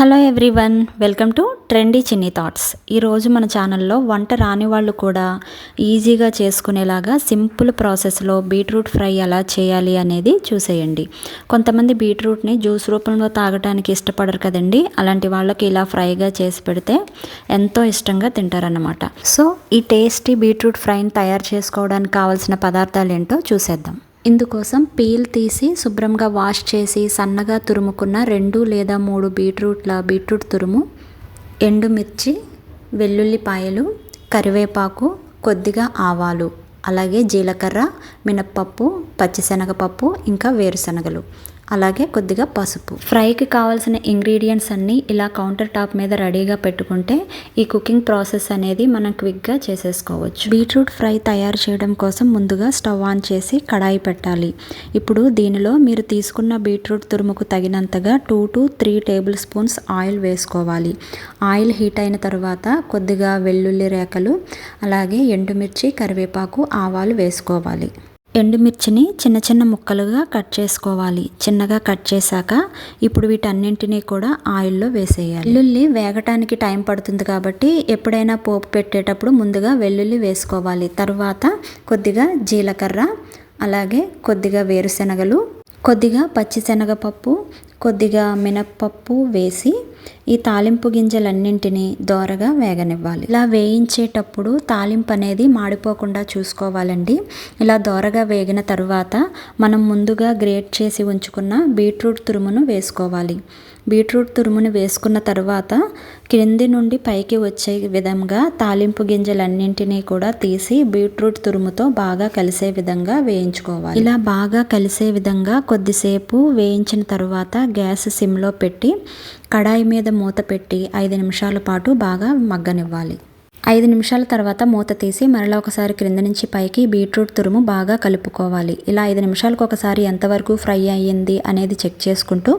Hello everyone welcome to trendy Chinni thoughts. ఈరోజు మన ఛానల్లో వంట రాని వాళ్ళు కూడా ఈజీగా చేసుకునేలాగా సింపుల్ ప్రాసెస్లో బీట్రూట్ ఫ్రై ఎలా చేయాలి అనేది చూసేయండి. కొంతమంది బీట్రూట్ని జ్యూస్ రూపంలో తాగడానికి ఇష్టపడరు కదండి. అలాంటి వాళ్ళకి ఇలా ఫ్రైగా చేసి పెడితే ఎంతో ఇష్టంగా తింటారన్నమాట. సో ఈ టేస్టీ బీట్రూట్ ఫ్రైని తయారు చేసుకోవడానికి కావాల్సిన పదార్థాలు ఏంటో చూసేద్దాం. ఇందుకోసం పీల్ తీసి శుభ్రంగా వాష్ చేసి సన్నగా తురుముకున్న రెండు లేదా మూడు బీట్రూట్ల బీట్రూట్ తురుము ఎండుమిర్చి వెల్లుల్లిపాయలు కరివేపాకు కొద్దిగా ఆవాలు అలాగే జీలకర్ర మినప్పప్పు పచ్చిశనగపప్పు ఇంకా వేరుశనగలు. అలాగే కొద్దిగా పసుపు. ఫ్రైకి కావాల్సిన ఇంగ్రీడియంట్స్ అన్నీ ఇలా కౌంటర్ టాప్ మీద రెడీగా పెట్టుకుంటే ఈ కుకింగ్ ప్రాసెస్ అనేది మనం క్విక్గా చేసేసుకోవచ్చు. బీట్రూట్ ఫ్రై తయారు చేయడం కోసం ముందుగా స్టవ్ ఆన్ చేసి కడాయి పెట్టాలి. ఇప్పుడు దీనిలో మీరు తీసుకున్న బీట్రూట్ తురుముకు తగినంతగా two to three tablespoons oil వేసుకోవాలి. ఆయిల్ హీట్ అయిన తర్వాత కొద్దిగా వెల్లుల్లి రేఖలు అలాగే ఎండుమిర్చి కరివేపాకు ఆవాలు వేసుకోవాలి. ఎండుమిర్చిని చిన్న చిన్న ముక్కలుగా కట్ చేసుకోవాలి. చిన్నగా కట్ చేశాక ఇప్పుడు వీటన్నింటినీ కూడా ఆయిల్లో వేసేయాలి. వెల్లుల్లి వేగటానికి టైం పడుతుంది కాబట్టి ఎప్పుడైనా పోపు పెట్టేటప్పుడు ముందుగా వెల్లుల్లి వేసుకోవాలి. తర్వాత కొద్దిగా జీలకర్ర అలాగే కొద్దిగా వేరుశనగలు కొద్దిగా పచ్చిశనగపప్పు కొద్దిగా మినప్పప్పు వేసి ఈ తాలింపు గింజలన్నింటినీ దోరగా వేగనివ్వాలి. ఇలా వేయించేటప్పుడు తాలింపు అనేది మాడిపోకుండా చూసుకోవాలండి. ఇలా దోరగా వేగిన తర్వాత మనం ముందుగా గ్రేట్ చేసి ఉంచుకున్న బీట్రూట్ తురుమును వేసుకోవాలి. బీట్రూట్ తురుమును వేసుకున్న తర్వాత క్రింది నుండి పైకి వచ్చే విధంగా తాలింపు గింజలన్నింటినీ కూడా తీసి బీట్రూట్ తురుముతో బాగా కలిసే విధంగా వేయించుకోవాలి. ఇలా బాగా కలిసే విధంగా కొద్దిసేపు వేయించిన తర్వాత గ్యాస్ సిమ్లో పెట్టి కడాయి మీద మూత పెట్టి ఐదు నిమిషాల పాటు బాగా మగ్గనివ్వాలి. ఐదు నిమిషాల తర్వాత మూత తీసి మరలా ఒకసారి క్రింద నుంచి పైకి బీట్రూట్ తురుము బాగా కలుపుకోవాలి. ఇలా ఐదు నిమిషాలకు ఒకసారి ఎంతవరకు ఫ్రై అయ్యింది అనేది చెక్ చేసుకుంటూ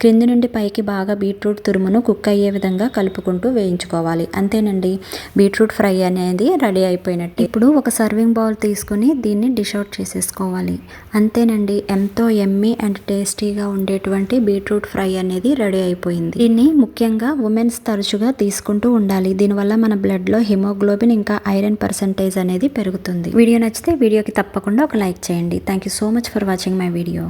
క్రింది నుండి పైకి బాగా బీట్రూట్ తురుమును కుక్ అయ్యే విధంగా కలుపుకుంటూ వేయించుకోవాలి. అంతేనండి బీట్రూట్ ఫ్రై అనేది రెడీ అయిపోయినట్టు. ఇప్పుడు ఒక సర్వింగ్ బౌల్ తీసుకుని దీన్ని డిష్ అవుట్ చేసేసుకోవాలి. అంతేనండి ఎంతో ఎమ్మీ అండ్ టేస్టీగా ఉండేటువంటి బీట్రూట్ ఫ్రై అనేది రెడీ అయిపోయింది. దీన్ని ముఖ్యంగా ఉమెన్స్ తరచుగా తీసుకుంటూ ఉండాలి. దీనివల్ల మన బ్లడ్లో హిమోగ్లోబిన్ ఇంకా ఐరన్ పర్సంటేజ్ అనేది పెరుగుతుంది. వీడియో నచ్చితే వీడియోకి తప్పకుండా ఒక లైక్ చేయండి. Thank you so much for watching my video